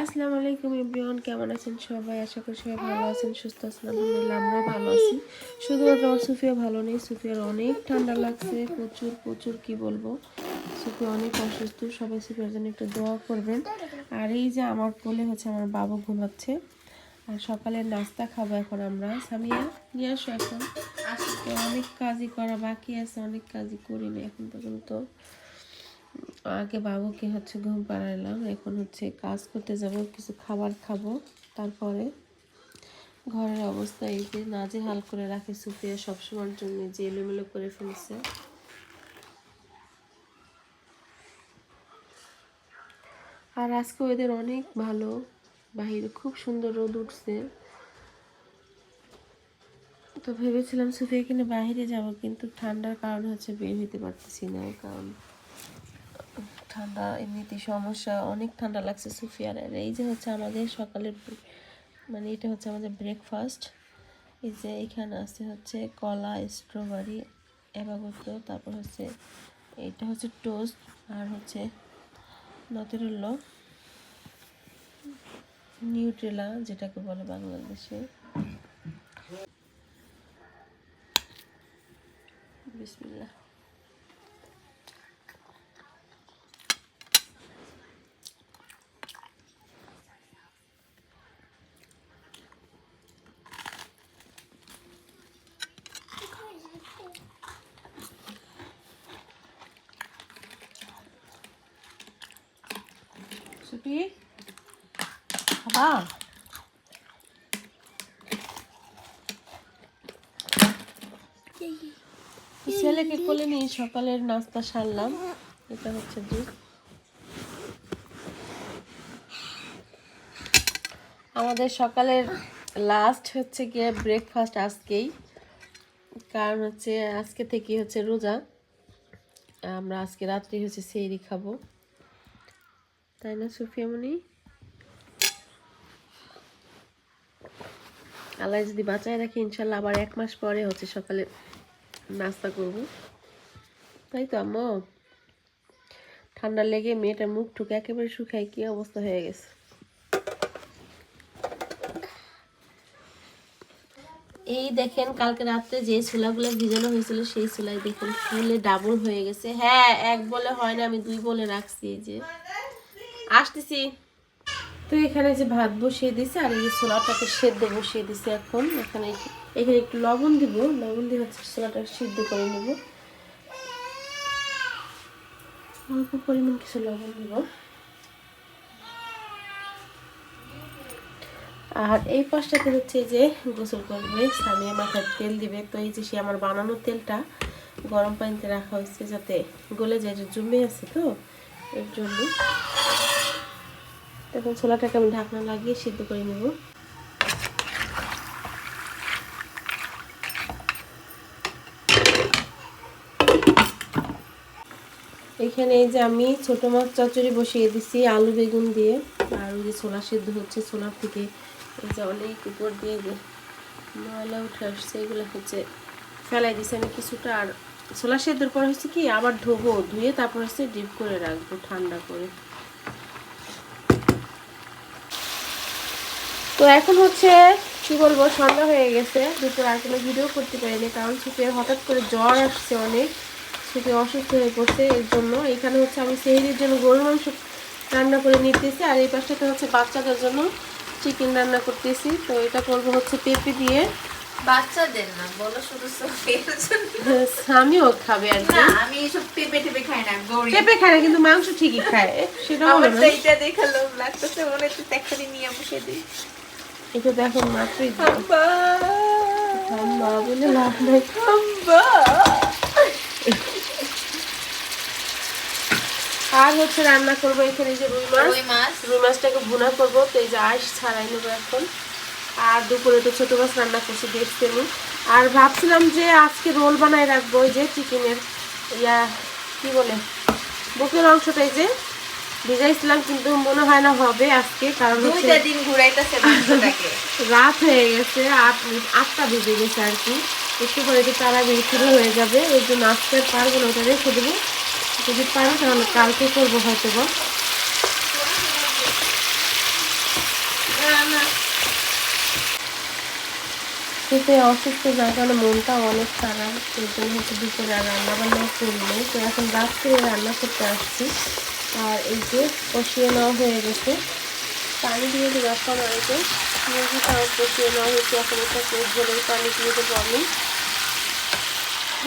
আসসালামু আলাইকুম এভরিওয়ান, কেমন আছেন সবাই? আশা করি সবাই ভালো আছেন, সুস্থ আছেন, আলহামদুলিল্লাহ আমরাও ভালো আছি। শুধুমাত্র আমার সুফিয়া ভালো নেই, সুফিয়ার অনেক ঠান্ডা লাগছে, প্রচুর প্রচুর, কি বলব? সুফিয়া অনেক অসুস্থ, সবাই সুফিয়ার জন্য একটু দোয়া করবেন। আর এই যে আমার কোলে হচ্ছে, আমার বাবু ঘুমাচ্ছে। আর সকালের নাস্তা খাব এখন আমরা। সামিয়া, নিয়ে আসো এখন। অনেক কাজই করা বাকি আছে, অনেক কাজই করিনি এখন পর্যন্ত। আগে বাবুকে হচ্ছে ঘুম পাড়াইলাম, এখন হচ্ছে কাজ করতে যাব, কিছু খাবার খাব। তারপরে ঘরের অবস্থা এই যে নাজে হাল করে রাখে সুফিয়া সবসময়ের জন্য, যে এলোমেলো করে ফেলছে। আর আজকে ওদের অনেক ভালো বাহিরে খুব সুন্দর রোদ উঠছে। তো ভেবেছিলাম সুফিয়া কিনে বাইরে যাব, কিন্তু ঠান্ডার কারণে হচ্ছে বের হইতে পারতেছি না কারণ। ঠান্ডা এমনিতে সমস্যা, অনেক ঠান্ডা লাগছে সুফিয়ার আর এই যে হচ্ছে আমাদের সকালের মানে এটা হচ্ছে আমাদের ব্রেকফাস্ট এই যে এখানে আছে হচ্ছে কলা স্ট্রবেরি অ্যাভাগত তারপর হচ্ছে এটা হচ্ছে টোস্ট আর হচ্ছে নতেরুল্ল নিউট্রেলা যেটাকে বলে বাংলাদেশে। বিসমিল্লাহ। সুপি বাবা ছেলেকে কোলে নিয়ে সকালের নাস্তা সারলাম। এটা হচ্ছে দুধ আমাদের সকালের লাস্ট হচ্ছে গিয়ে ব্রেকফাস্ট আজকেই। কারণ হচ্ছে আজকে থেকে হচ্ছে রোজা। আমরা আজকে রাত্রি হচ্ছে সেইরি খাব। তাই না, সুফিয়ামণি? আল্লাহ যদি বাঁচায় রাখি, ইনশাল্লাহ আবার এক মাস পরে হচ্ছে সকালে নাস্তা করব। তাই তো আম্মু? ঠান্ডা লেগে মেয়েটার মুখ ঠুকে একেবারে শুকায়, কি অবস্থা হয়ে গেছে? এই দেখেন, কালকে রাত্রে যে ছোলাগুলো ভিজানো হয়েছিল, সেই ছোলাই দেখুন ফুলে ডাবল হয়ে গেছে। হ্যাঁ এক বলে হয় না, আমি দুই বলে রাখছি এই যে। আসতেছি। তো এখানে যে ভাত বসিয়ে দিছে আর এই ছোলাটাকে সেদ্ধ বসিয়ে দিছে এখন। এখানে এখানে একটু লবণ দিব। লবণ দিয়ে হচ্ছে ছোলাটা সিদ্ধ করে নেব। অল্প পরিমাণ কিছু লবণ দিব। আর এই পাশটাতে হচ্ছে যে গোসল করবে। সামিয়া মাথায় তেল দিবে। তো এই যে সে আমার বানানো তেলটা গরম পানিতে রাখা হয়েছে যাতে গলে যায়, যে জমে আছে তো, এর জন্য। এখন ছোলাটাকে আমি ঢাকনা লাগিয়ে সিদ্ধ করে নেব। এখানে এই যে আমি ছোট মাছ চচ্চড়ি বসিয়ে দিছি আলু বেগুন দিয়ে, আর ওই যে ছোলা সিদ্ধ হচ্ছে, ছোলার থেকে এই যে অনেক উপর দিয়ে ময়লা উঠে আসছে, এগুলো হচ্ছে ফেলাই দিছি আমি কিছুটা। আর ছোলা সেদ্ধর পর হচ্ছে কি, আবার ধোবো, ধুয়ে তারপর হচ্ছে ডিপ করে রাখব ঠান্ডা করে। তো এখন হচ্ছে কি বলব সন্ধ্যা হয়ে গেছে। দুপুর আর কোনো ভিডিও করতে পারিনি কারণ ছুটে হঠাৎ করে জ্বর আসছে অনেক। ছুটে অসুস্থ হয়ে পড়ছে এর জন্য। এখানে হচ্ছে আমি সেহরির জন্য গরুর মাংস রান্না করে নিতেছি আর এই পাশটাতে হচ্ছে বাচ্চাদের জন্য চিকেন রান্না করতেছি। তো এটা করব হচ্ছে পেঁপে দিয়ে। বাচ্চাদের না বলো শুধু আমিও খাবে আর না আমি এসব পেঁপে টেপে খাই না গৌরী পেঁপে খায় না কিন্তু মাংস ঠিকই খায় সেটা আমার এইটা দেখে লাগতেছে মনে হচ্ছে একটা নিয়ে বসে দিই। এটা দেখো মাত্রই ঠাম্মা বলে লাভ নাই। আব্বা আর হচ্ছে রান্না করব এখানে যে রুই মাছ। রুই মাছ। রুই মাছটাকে ভুনা করব তো এই যে আইস ছাড়াই নেব এখন। আর দুপুরে তো ছোটো মাছ রান্না করছি দেখতে নি আর ভাবছিলাম যে আজকে রোল বানাই রাখব ওই যে চিকেনের ইয়া কি বলে বুকের অংশটাই যে। ভিজাইছিলাম কিন্তু মনে হয় না হবে আজকে কারণ দুইটা দিন ঘুরাইতেছে রাত হয়ে গেছে আট আটটা বেজে গেছে আর কি। একটু পরে তো তাড়াতাড়ি শুরু হয়ে যাবে। ওই জন্য আজকে পারব না ওটা রেখে দেবো যদি পারো তাহলে কালকে করব হয়তো বা শীতে অসুস্থ যার কারণে মনটা অনেক খারাপ। সেই জন্য হচ্ছে দুপুরে রান্না বান্না করিনি। তো এখন রাত্রে রান্না করতে আসছি। আর এই যে কষিয়ে নেওয়া হয়ে গেছে। পানি দিয়ে এই যে মুরগিটাও কষিয়ে নেওয়া হয়েছে। এখন এটা ঝোলের পানি দিয়ে দেবো আমি।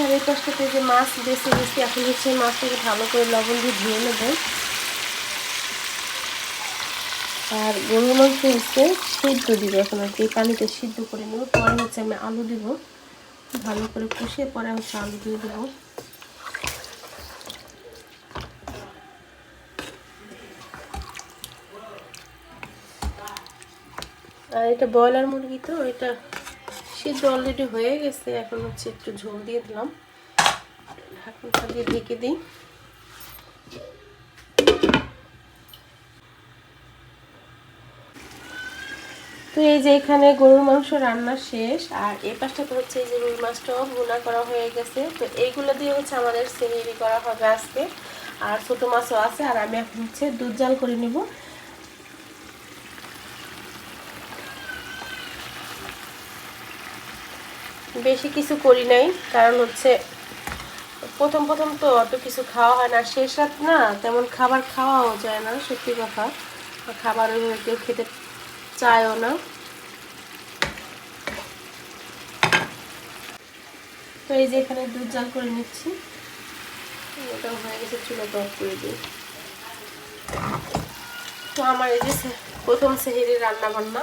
আর এই পাশটাতে যে মাছ বেছে বেছে এখন হচ্ছে মাছটাকে ভালো করে লবণ দিয়ে ধুয়ে নেব। আর গরু মাংস হচ্ছে সিদ্ধ দিব এখন আর কি। পানিতে সিদ্ধ করে নেব। পরে হচ্ছে আমি আলু দিব। ভালো করে কষিয়ে পরে হচ্ছে আলু দিয়ে দেবো। আর এটা ব্রয়লার মুরগি তো, এটা সিদ্ধ অলরেডি হয়ে গেছে, এখন হচ্ছে একটু ঝোল দিয়ে দিলাম। ঢাকনটা দিয়ে ঢেকে দিই। তো এই যে এখানে গরুর মাংস রান্না শেষ, আর এই পাশটাতে হচ্ছে এই যে রুই মাছটাও ভুনা করা হয়ে গেছে। তো এইগুলো দিয়ে হচ্ছে আমাদের সেহেরি করা হবে আজকে। আর ছোট মাছও আছে, আর আমি এখন হচ্ছে দুধ জাল করে নিব। বেশি কিছু করি নাই, কারণ হচ্ছে প্রথম প্রথম তো অত কিছু খাওয়া হয় না। শেষ রাত না তেমন খাবার খাওয়াও যায় না, সত্যি কথা। খাবার ওইভাবে কেউ খেতে চায়ও না। তো এই যে এখানে দুধ জাল করে নিচ্ছি। ওটাও হয়ে গেছে, চুলা করে দিই। তো আমার এই যে প্রথম সেহেরি রান্না বান্না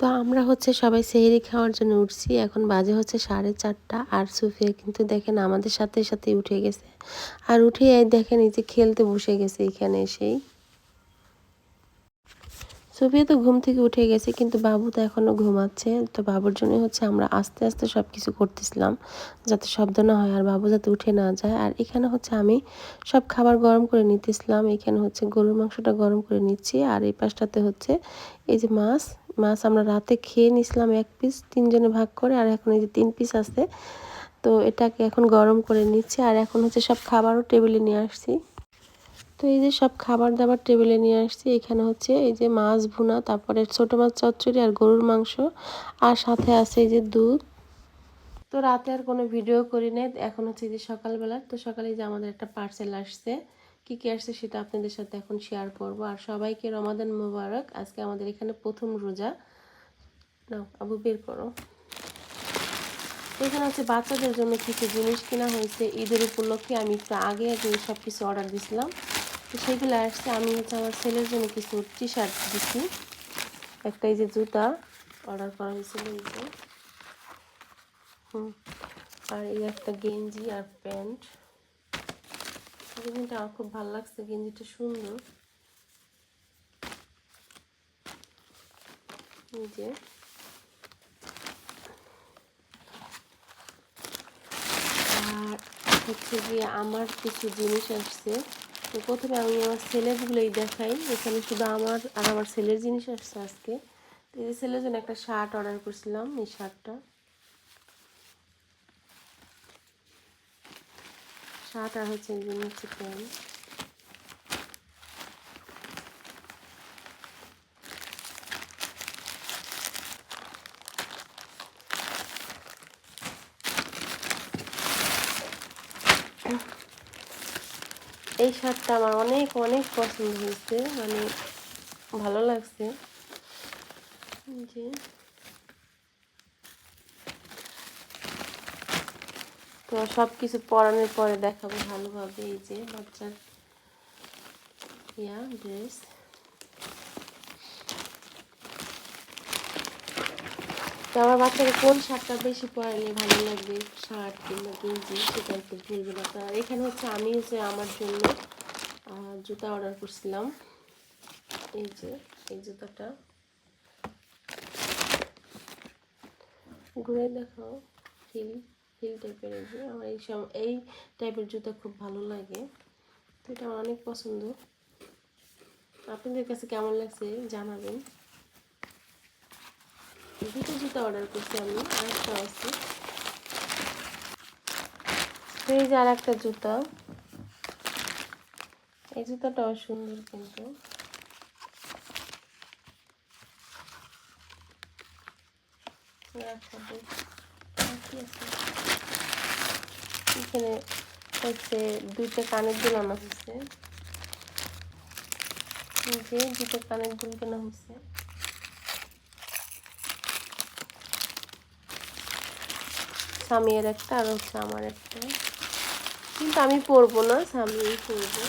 তো আমরা হচ্ছে সবাই সেহেরি খাওয়ার জন্য উঠছি। এখন বাজে হচ্ছে সাড়ে চারটা আর সুফিয়া কিন্তু দেখেন আমাদের সাথে সাথে উঠে গেছে। আর উঠে দেখেন এই যে খেলতে বসে গেছে এখানে এসেই। সুফিয়া তো ঘুম থেকে উঠে গেছে কিন্তু বাবু তো এখনও ঘুমাচ্ছে। তো বাবুর জন্য হচ্ছে আমরা আস্তে আস্তে সব কিছু করতেছিলাম যাতে শব্দ না হয় আর বাবু যাতে উঠে না যায়। আর এখানে হচ্ছে আমি সব খাবার গরম করে নিতেছিলাম। এখানে হচ্ছে গরুর মাংসটা গরম করে নিচ্ছি। আর এই পাশটাতে হচ্ছে এই যে মাছ মাছ আমরা রাতে খেয়ে নিছিলাম এক পিস তিনজনে ভাগ করে, আর এখন এই যে তিন পিস আছে, তো এটাকে এখন গরম করে নিচ্ছে, আর এখন হচ্ছে সব খাবারও টেবিলে নিয়ে আসছি। তো এই যে সব খাবার দাবার টেবিলে নিয়ে আসছি, এখানে হচ্ছে এই যে মাছ ভুনা, তারপরে ছোট মাছ চচ্চড়ি আর গরুর মাংস, আর সাথে আছে এই যে দুধ। তো রাতে আর কোনো ভিডিও করি নাই, এখন হচ্ছে যে সকালবেলা, তো সকালে যে আমাদের একটা পার্সেল আসছে। কি কি আসছে সেটা আপনাদের সাথে এখন শেয়ার করব। আর সবাইকে রমাদান মোবারক। আজকে আমাদের এখানে প্রথম রোজা। নাও, আবু বের করো। এখানে হচ্ছে বাচ্চাদের জন্য কিছু জিনিস কেনা হয়েছে, ঈদের উপলক্ষে আমি একটু আগে আগে সব কিছু অর্ডার দিয়েছিলাম তো সেগুলো আসছে। আমি হচ্ছে আমার ছেলের জন্য কিছু টি শার্ট দিচ্ছি একটা এই যে জুতা অর্ডার করা হয়েছিল এই যে। হুম, আর এই একটা গেঞ্জি আর প্যান্ট। গেঞ্জিটা আমার খুব ভালো লাগছে, গেঞ্জিটা সুন্দর। যে। আর হচ্ছে গিয়ে আমার কিছু জিনিস আসছে। তো প্রথমে আমি আমার ছেলেগুলোই দেখাই। এখানে শুধু আমার আর আমার ছেলের জিনিস আসছে আজকে। তো এই ছেলের জন্য একটা শার্ট অর্ডার করছিলাম, এই শার্টটা। আর হচ্ছে এই হচ্ছে প্যান্ট এই শার্টটা আমার অনেক অনেক পছন্দ হয়েছে মানে ভালো লাগছে। যে। তো সব কিছু পরানোর পরে দেখাবো ভালোভাবে, এই যে বাচ্চার ইয়া ড্রেস তো আমার বাচ্চাকে কোন শার্টটা বেশি পরালে ভালো লাগবে? শার্ট কিংবা গেঞ্জি, সেটা একটু বলবেন আপনারা এখানে হচ্ছে আমি হচ্ছে আমার জন্য জুতা অর্ডার করছিলাম। এই যে, এই জুতাটা। ঘুরে দেখাও হিল হিল টাইপের এই আমার এই সব এই টাইপের জুতা খুব ভালো লাগে। তো এটা আমার অনেক পছন্দ। আপনাদের কাছে কেমন লাগছে জানাবেন। দুটো জুতা অর্ডার করছি আমি আরেকটা আছে। এই যে আর একটা জুতা। এই জুতাটাও সুন্দর কিন্তু। Yeah, এখানে হচ্ছে দুইটা কানের দুল আনা হয়েছে। যে দুটো কানের দুল কেনা হয়েছে। স্বামীর একটা আর হচ্ছে আমার একটা। কিন্তু আমি পরবো না, স্বামীই পরবো।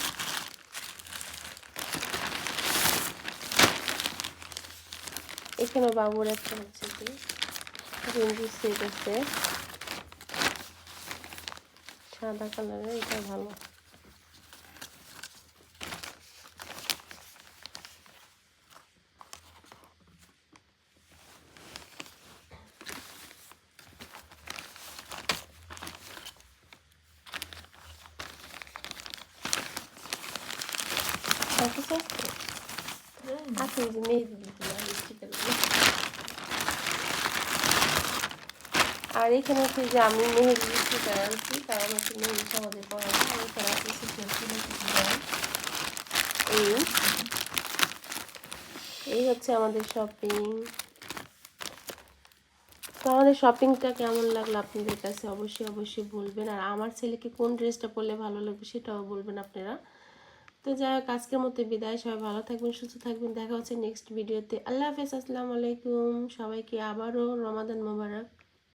এখানে বাবুর একটা হচ্ছে কি গেঞ্জি সেট আছে সাদা কালারের এটা ভালো তারপর আছে আছে এই যে মেহেদি দিয়েছিলাম লিপস্টিকেরগুলো। আর এখানে হচ্ছে যে আমি মেহেদি আনছি কারণ হচ্ছে মেহেদি সহজে এই। এই হচ্ছে আমাদের শপিং তো আমাদের শপিংটা কেমন লাগল আপনাদের কাছে? অবশ্যই অবশ্যই বলবেন। আর আমার ছেলেকে কোন ড্রেসটা পরলে ভালো লাগবে সেটাও বলবেন আপনারা। তো যাই হোক, আজকের মতো বিদায়। সবাই ভালো থাকবেন, সুস্থ থাকবেন। দেখা হচ্ছে নেক্সট ভিডিওতে আল্লাহ হাফেজ, আসসালামু আলাইকুম। সবাইকে আবারও রমাদান মোবারক।